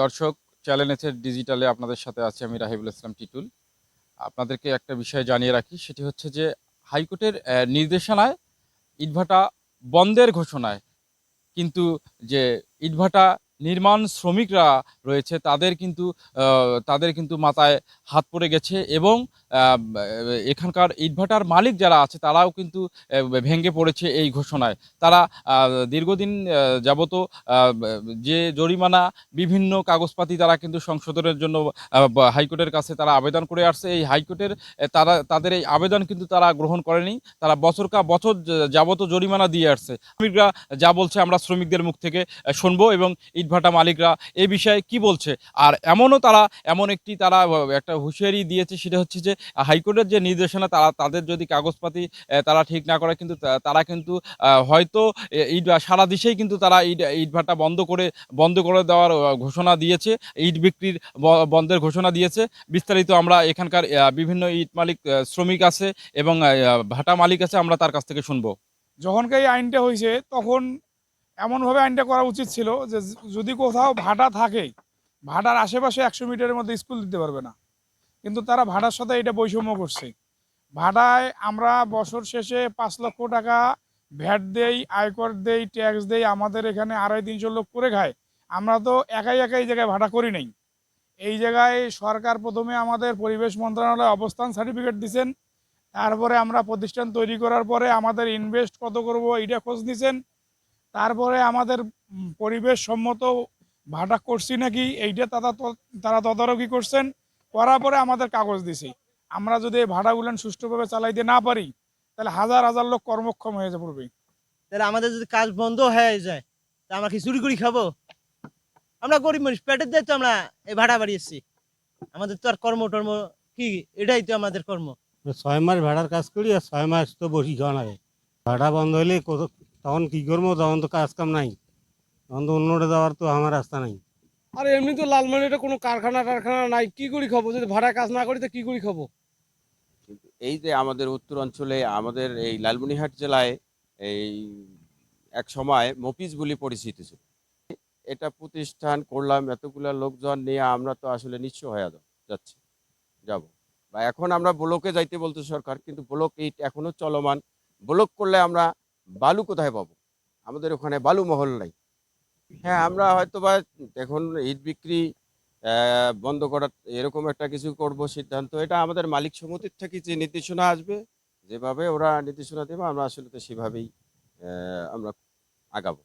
দর্শক চ্যালেঞ্জের ডিজিটালে আপনাদের সাথে আছি আমি রাহিবুল ইসলাম টিটুল। আপনাদেরকে একটা বিষয় জানিয়ে রাখি, সেটি হচ্ছে যে হাইকোর্টের নির্দেশনায় ইটভাটা বন্ধের ঘোষণায় কিন্তু যে ইটভাটা নির্মাণ শ্রমিকরা রয়েছে, তাদের কিন্তু তাদের কিন্তু মাথায় হাত পড়ে গেছে এবং এখানকার ইটভাটার মালিক যারা আছে, তারাও কিন্তু ভেঙে পড়েছে এই ঘোষণায়। তারা দীর্ঘদিন যাবত যে জরিমানা, বিভিন্ন কাগজপাতি তারা কিন্তু সংশোধনের জন্য হাইকোর্টের কাছে তারা আবেদন করে আসছে। এই হাইকোর্টের তারা, তাদের এই আবেদন কিন্তু তারা গ্রহণ করেনি। তারা বছর কা বছর যাবত জরিমানা দিয়ে আসছে। শ্রমিকরা যা বলছে আমরা শ্রমিকদের মুখ থেকে শুনব এবং ইটভাটা মালিকরা এ বিষয়ে কি বলছে? আর এমনও তারা, এমন একটি তারা একটা হুঁশিয়ারি দিয়েছে, সেটা হচ্ছে যে হাইকোর্টের যে নির্দেশনা, তারা তাদের যদি কাগজপাতি তারা ঠিক না করে কিন্তু তারা কিন্তু হয়তো ইট সারা দেশেই কিন্তু তারা ইট ইটভাটা বন্ধ করে বন্ধ করে দেওয়ার ঘোষণা দিয়েছে, ইট বিক্রির বন্ধের ঘোষণা দিয়েছে। বিস্তারিত আমরা এখানকার বিভিন্ন ইট মালিক শ্রমিক আছে এবং ভাটা মালিক আছে, আমরা তার কাছ থেকে শুনব। যখনকে এই আইনটা হয়েছে তখন এমনভাবে আইনটা করা উচিত ছিল যে, যদি কোথাও ভাটা থাকে, ভাটার আশেপাশে একশো মিটারের মধ্যে স্কুল দিতে পারবে না। কিন্তু তারা ভাড়ার সাথে এটা বৈষম্য করছে। ভাড়ায় আমরা বছর শেষে পাঁচ লক্ষ টাকা ভ্যাট দেই, আয়কর দেই, ট্যাক্স দেই, আমাদের এখানে আড়াই তিনশো লোক করে খায়। আমরা তো একাই একাই জায়গায় ভাড়া করি নাই। এই জায়গায় সরকার প্রথমে আমাদের পরিবেশ মন্ত্রণালয় অবস্থান সার্টিফিকেট দিছেন। তারপরে আমরা প্রতিষ্ঠান তৈরি করার পরে আমাদের ইনভেস্ট কত করব এইটা খোঁজ নিছেন। তারপরে আমাদের পরিবেশ সম্মত ভাটা করছি নাকি এইটা তারা তারা তদারকি করছেন। করার পরে আমাদের কাগজ দিছে। আমরা যদি এই ভাড়াগুলো সুষ্ঠুভাবে চালাইতে না পারি তাহলে হাজার হাজার লোক কর্মক্ষম হয়ে যা পড়বে। তাহলে আমাদের যদি কাজ বন্ধ হয়ে যায় তা আমরা কি চুরি করে খাব? আমরা গরিব মানুষ পেটের দায়িত্ব আমরা এই ভাড়া বাড়িয়েছি। আমাদের তো আর কর্ম টর্ম কি এটাই তো আমাদের কর্ম। ছয় মাস ভাড়ার কাজ করি আর ছয় মাস তো বসি খাওয়া লাগে। ভাড়া বন্ধ হলে কত- তখন কি করব? তখন তো কাজ কাম নাই। তখন তো অন্যটা যাওয়ার তো আমার রাস্তা নাই। আর, এমনি তো লালমানিতে কোনো কারখানা টারখানা নাই, কি করি খাব? যদি ভাড়া কাজ না করি, তো কি করি খাব? এই যে আমাদের উত্তর অঞ্চলে, আমাদের এই লালমনিহাট জেলায় এই এক সময় মফিজ বলে পরিচিত ছিল। এটা প্রতিষ্ঠান করলাম, এতগুলা লোকজন নিয়ে আমরা তো আসলে নিঃস্ব হয়ে যাচ্ছি, যাব। বা এখন আমরা ব্লকে যাইতে বলতে সরকার, কিন্তু ব্লক এই এখনও চলমান। ব্লক করলে আমরা বালু কোথায় পাবো? আমাদের ওখানে বালু মহল নাই। হ্যাঁ আমরা হয়তো বা এখন ইট বিক্রি বন্ধ করার এরকম একটা কিছু করব সিদ্ধান্ত। এটা আমাদের মালিক সমিতির থেকে যে নির্দেশনা আসবে, যেভাবে ওরা নির্দেশনা দেবে, আমরা আসলে তো সেভাবেই আমরা আগাবো।